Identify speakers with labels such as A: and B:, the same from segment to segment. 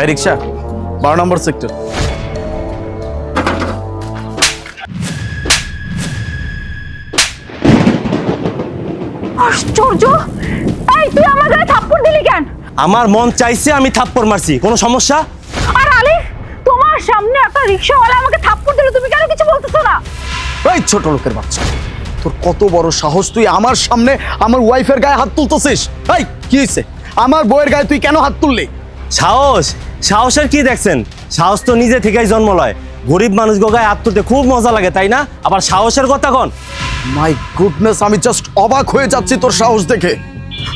A: এই রিক্সা বারো নম্বর সেক্টর
B: আশ্চর্য! এই তুই আমার গায়ে থাপ্পড় দিলি কেন?
C: আমার মন চাইছে আমি থাপ্পড় মারছি কোনো সমস্যা?
B: আর আলিফ তোমার সামনে একটা রিক্সাওয়ালা আমাকে থাপ্পড় দিল তুমি কেন কিছু বলতেছো না?
A: এই ছোট লোকের বাচ্চা তোর কত বড় সাহস তুই আমার সামনে আমার ওয়াইফের গায়ে হাত তুলতেছিস? এই কি হয়েছে আমার বউয়ের গায়ে তুই কেন হাত তুললি?
C: সাহস? সাহসের কি দেখছেন? সাহস তো নিজে থেকেই জন্ম লয়। গরিব মানুষ গায়ে হাত তুলতে খুব মজা লাগে তাই না? আবার সাহসের কথা কন।
A: মাই গুডনেস আমি জাস্ট অবাক হয়ে যাচ্ছি তোর সাহস দেখে।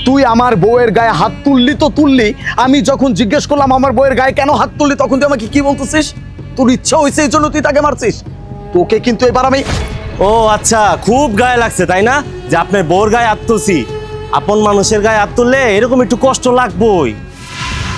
A: তুই আমার বউয়ের গায়ে হাত তুললি তো তুললি আমি যখন জিজ্ঞেস করলাম আমার বউয়ের গায়ে কেন হাত তুললি তখন তুই আমাকে কি বলতেছিস? তোর ইচ্ছা হয়েছে এই জন্য তুই তাকে মারছিস। তোকে কিন্তু এবার আমি
C: ও আচ্ছা খুব গায়ে লাগছে তাই না? যে আপনার বোর গায়ে হাত তুলছি। আপন মানুষের গায়ে হাত তুললে এরকম একটু কষ্ট লাগবই।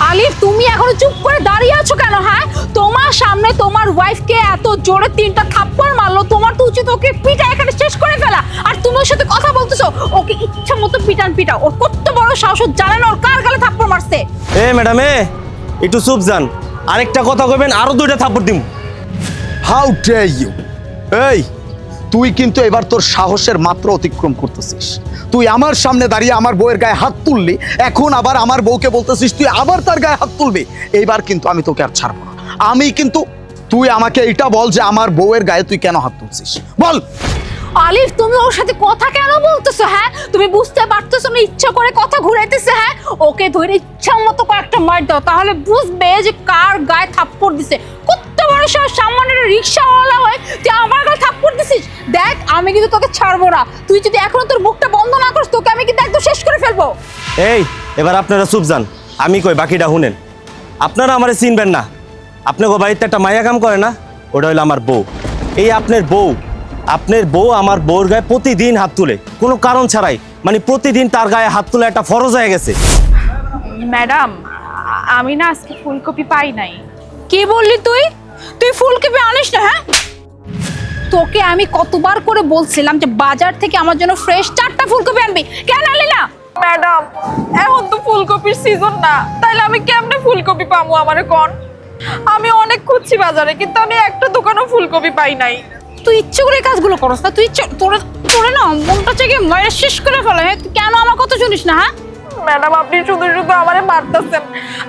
B: আলিফ তুমি এখনও চুপ করে দাঁড়িয়ে আছো কেন হ্যাঁ? তোমার সামনে তোমার ওয়াইফকে এত জোরে তিনটা থাপ্পড় মারলো তোমার তো উচিত ওকে পিটা এখানে শেষ করে ফেলা। আর তুমি ওর সাথে কথা বলতেছো ওকে ইচ্ছা মতো পিটান পিটাও। ওর কত বড় সাহস জানে না ওর কার গালে থাপ্পড় মারছে।
C: এ ম্যাডাম এ একটু চুপ যান। আরেকটা কথা কইবেন আরও দুইটা থাপ্পড় দিম।
A: হাউ ডে ইউ এই তুই কিন্তু এবার তোর সাহসের মাত্রা অতিক্রম করতেছিস। তুই আমার সামনে দাঁড়িয়ে আমার বউয়ের গায়ে হাত তুললি, এখন আবার আমার বউকে বলতেছিস, তুই আবার তার গায়ে হাত তুলবি। এইবার কিন্তু আমি তোকে আর ছাড়বো না। আমি কিন্তু, তুই আমাকে এটা বল যে আমার বউয়ের গায়ে তুই কেন হাত তুলছিস। বল।
B: আলিফ, তুমি ওর সাথে কথা কেন বলতেছো হ্যাঁ? তুমি বুঝতে পারতেছো না, ইচ্ছা করে কথা ঘুরাইতেছে হ্যাঁ? ওকে ধরে ইচ্ছা মতো কয়েকটা মার দাও, তাহলে বুঝবে যে কার গায়ে থাপ্পড় দিছে। কত বড় সামান্য একটা দেখ আমি কিন্তু তোকে ছাড়বো না। তুই যদি এখনও তোর মুখটা বন্ধ না করিস তোকে আমি কিন্তু একদম শেষ করে ফেলব।
C: এই এবার আপনারা চুপ যান। আমি কই বাকিটা শুনেন। আপনারা আমারে চিনবেন না। আপনাকে বাড়িতে একটা মায়া কাম করে না? ওটা হলো আমার বউ। এই আপনার বউ আপনার বউ আমার বউর গায়ে প্রতিদিন হাত তুলে। কোনো কারণ ছাড়াই। মানে প্রতিদিন তার গায়ে হাত তুলে একটা ফরজ হয়ে গেছে।
D: ম্যাডাম আমি না আজকে ফুলকপি পাই নাই।
B: কি বললি তুই? তুই ফুলকপি আনিস না হ্যাঁ? তোকে আমি কতবার করে বলছিলাম যে বাজার থেকে আমার জন্য ফ্রেশ চারটা ফুলকপি আনবি? কেন আনলি না?
D: ম্যাডাম এখন তো ফুলকপির সিজন না। তাইলে আমি কেমনে ফুলকপি পাবো আমার কোন? আমি অনেক খুঁজছি বাজারে কিন্তু আমি একটা দোকানও ফুলকপি পাই নাই।
B: তুই ইচ্ছে করে কাজগুলো করস না তুই ইচ্ছে তোরে তোরে না মনটা থেকে মায়ের শেষ করে ফেলে। হ্যাঁ তুই কেন আমার কথা শুনিস না হ্যাঁ?
D: ম্যাডাম আপনি শুধু শুধু আমারে মারতেছেন।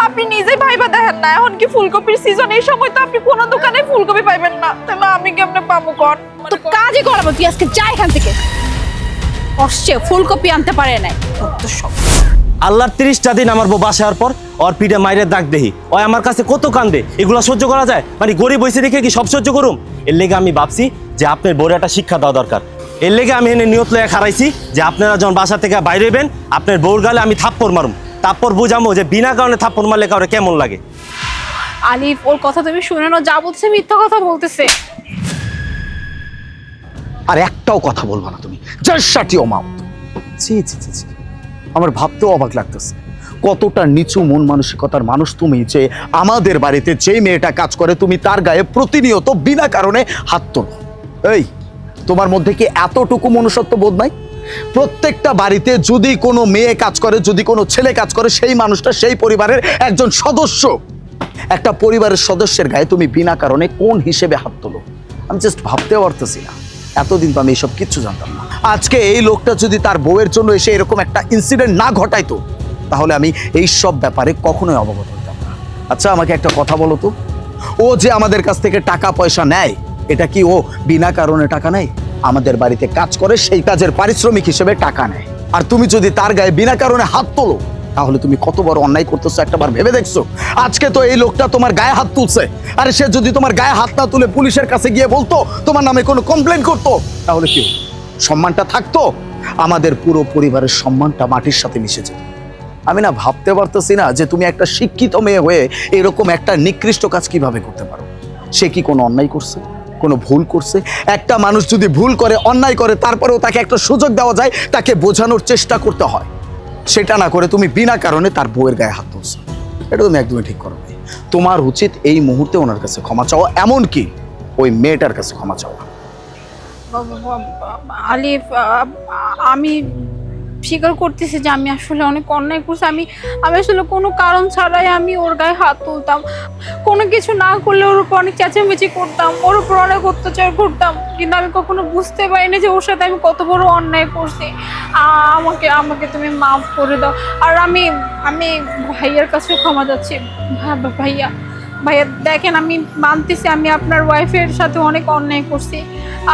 D: আপনি নিজেই ভাইবা দেখেন না এখন কি ফুলকপির সিজন এই সময় তো আপনি কোনো দোকানে ফুলকপি পাইবেন না। তাহলে আমি কেমনে পাবো কোন?
B: তো কাজই করাবো তুই আজকে যা এখান থেকে। অসছে ফুলকপি আনতে পারে নাই। কত সব
C: আল্লাহর তিরিশটা দিন আমার বউ বাসার পর ওর পিঠে মায়ের দাগ দেহি। ওই আমার কাছে কত কান্দে এগুলো সহ্য করা যায়? মানে গরিব বসে দেখে কি সব সহ্য করুম? এর লেগে আমি ভাবছি যে আপনার বউরে একটা শিক্ষা দেওয়া দরকার। এর লেগে আমি এনে নিয়ত লয়ে খারাইছি যে আপনারা যখন বাসা থেকে বাইরে হইবেন আপনার বউর গালে আমি থাপ্পড় মারুম। তারপর বুঝামো যে বিনা কারণে থাপ্পড় মারলে কারও কেমন লাগে।
B: আলিফ ওর কথা তুমি শুনে না যা বলছে মিথ্যা কথা বলতেছে।
A: আর একটাও কথা বলব না তুমি। জাস্ট ও মাউথ ছি ছি ছি ছি। আমার ভাবতেও অবাক লাগতেছে। কতটা নিচু মন মানসিকতার মানুষ তুমি যে আমাদের বাড়িতে যে মেয়েটা কাজ করে তুমি তার গায়ে প্রতিনিয়ত বিনা কারণে হাত তোলো। এই তোমার মধ্যে কি এতটুকু মনুষ্যত্ব বোধ নাই? প্রত্যেকটা বাড়িতে যদি কোনো মেয়ে কাজ করে, যদি কোনো ছেলে কাজ করে, সেই মানুষটা সেই পরিবারের একজন সদস্য। একটা পরিবারের সদস্যের গায়ে তুমি বিনা কারণে কোন হিসেবে হাত তোলো? আমি জাস্ট ভাবতেও পারতেছি না। এতদিন তো আমি এইসব কিচ্ছু জানতাম না। আজকে এই লোকটা যদি তার বউয়ের জন্য এসে এরকম একটা ইনসিডেন্ট না ঘটাইতো, তাহলে আমি এই সব ব্যাপারে কখনোই অবগত হতাম না। আচ্ছা আমাকে একটা কথা বলো তো। ও যে আমাদের কাছ থেকে টাকা পয়সা নেয় এটা কি ও বিনা কারণে টাকা নেয়? আমাদের বাড়িতে কাজ করে সেই কাজের পারিশ্রমিক হিসেবে টাকা নেয়। আর তুমি যদি তার গায়ে বিনা কারণে হাত তোলো, তাহলে তুমি কত বড় অন্যায় করতেছো একটাবার ভেবে দেখছ? আজকে তো এই লোকটা তোমার গায়ে হাত তুলছে। আরে সে যদি তোমার গায়ে হাত না তুলে পুলিশের কাছে গিয়ে বলতো, তোমার নামে কোনো কমপ্লেন করতো, তাহলে কি সম্মানটা থাকতো? আমাদের পুরো পরিবারের সম্মানটা মাটির সাথে মিশে যেত। আমি না ভাবতে পারতেছি না যে তুমি একটা শিক্ষিত মেয়ে হয়ে এরকম একটা নিকৃষ্ট কাজ কীভাবে করতে পারো। সে কি কোনো অন্যায় করছে? কোনো ভুল করছে? একটা মানুষ যদি ভুল করে, অন্যায় করে, তারপরেও তাকে একটা সুযোগ দেওয়া যায়, তাকে বোঝানোর চেষ্টা করতে হয়। সেটা না করে তুমি বিনা কারণে তার বউয়ের গায়ে হাত তুলছো এটা তুমি একদমই ঠিক করো। তোমার উচিত এই মুহূর্তে ওনার কাছে ক্ষমা চাওয়া এমন কি ওই মেয়েটার কাছে ক্ষমা চাওয়া।
B: আলিফ আমি স্বীকার করতেছি যে আমি আসলে অনেক অন্যায় করছি। আমি আমি আসলে কোনো কারণ ছাড়াই আমি ওর গায়ে হাত তুলতাম। কোনো কিছু না করলে ওর উপর অনেক চেঁচামেচি করতাম, ওর উপর অনেক অত্যাচার করতাম। কিন্তু আমি কখনো বুঝতে পারিনি যে ওর সাথে আমি কত বড় অন্যায় করছি। আমাকে আমাকে তুমি মাফ করে দাও। আর আমি আমি ভাইয়ার কাছে ক্ষমা যাচ্ছি। ভাইয়া ভাইয়া, দেখেন আমি মানতেছি, আমি আপনার ওয়াইফের সাথে অনেক অন্যায় করছি।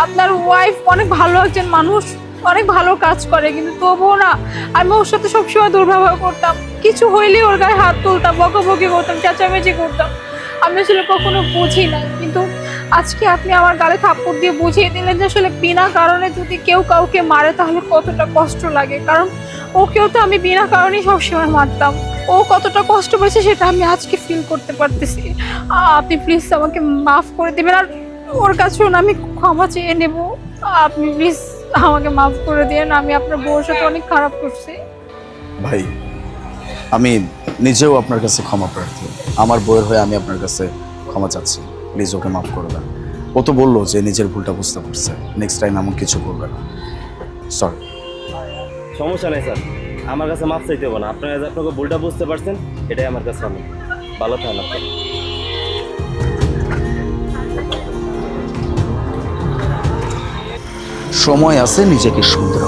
B: আপনার ওয়াইফ অনেক ভালো একজন মানুষ। অনেক ভালো কাজ করে, কিন্তু তবুও না, আমি ওর সাথে সবসময় দুর্ব্যবহার করতাম। কিছু হইলেই ওর গায়ে হাত তুলতাম, বকাবকি করতাম, চেঁচামেচি করতাম। আমি আসলে কখনো বুঝি না কিন্তু আজকে আপনি আমার গালে থাপ্পড় দিয়ে বুঝিয়ে দিলেন যে আসলে বিনা কারণে যদি কেউ কাউকে মারে তাহলে কতটা কষ্ট লাগে, কারণ ওকেও তো আমি বিনা কারণেই সবসময় মারতাম। ও কতটা কষ্ট পেয়েছে সেটা আমি আজকে ফিল করতে পারতেছি। আপনি প্লিজ আমাকে মাফ করে দেবেন, আর ওর কাছেও না আমি ক্ষমা চেয়ে নেব। আপনি প্লিজ আমাকে মাফ করে দিন আমি আপনার বউর সাথে অনেক খারাপ করছি।
A: ভাই আমি নিজেও আপনার কাছে ক্ষমা প্রার্থী। আমার বউয়ের হয়ে আমি আপনার কাছে ক্ষমা চাচ্ছি। প্লিজ ওকে মাফ করে দেন। ও তো বলল যে নিজের ভুলটা বুঝতে পারছে। নেক্সট টাইম এমন কিছু করবে না। সরি
C: সমস্যা নেই স্যার। আমার কাছে মাফ চাইতে হবে না। আপনারা আপনাকে ভুলটা বুঝতে পারছেন এটাই আমার কাছে আমি। ভালো থাকেন আপনি।
A: সময় আছে নিজেকে সুন্দর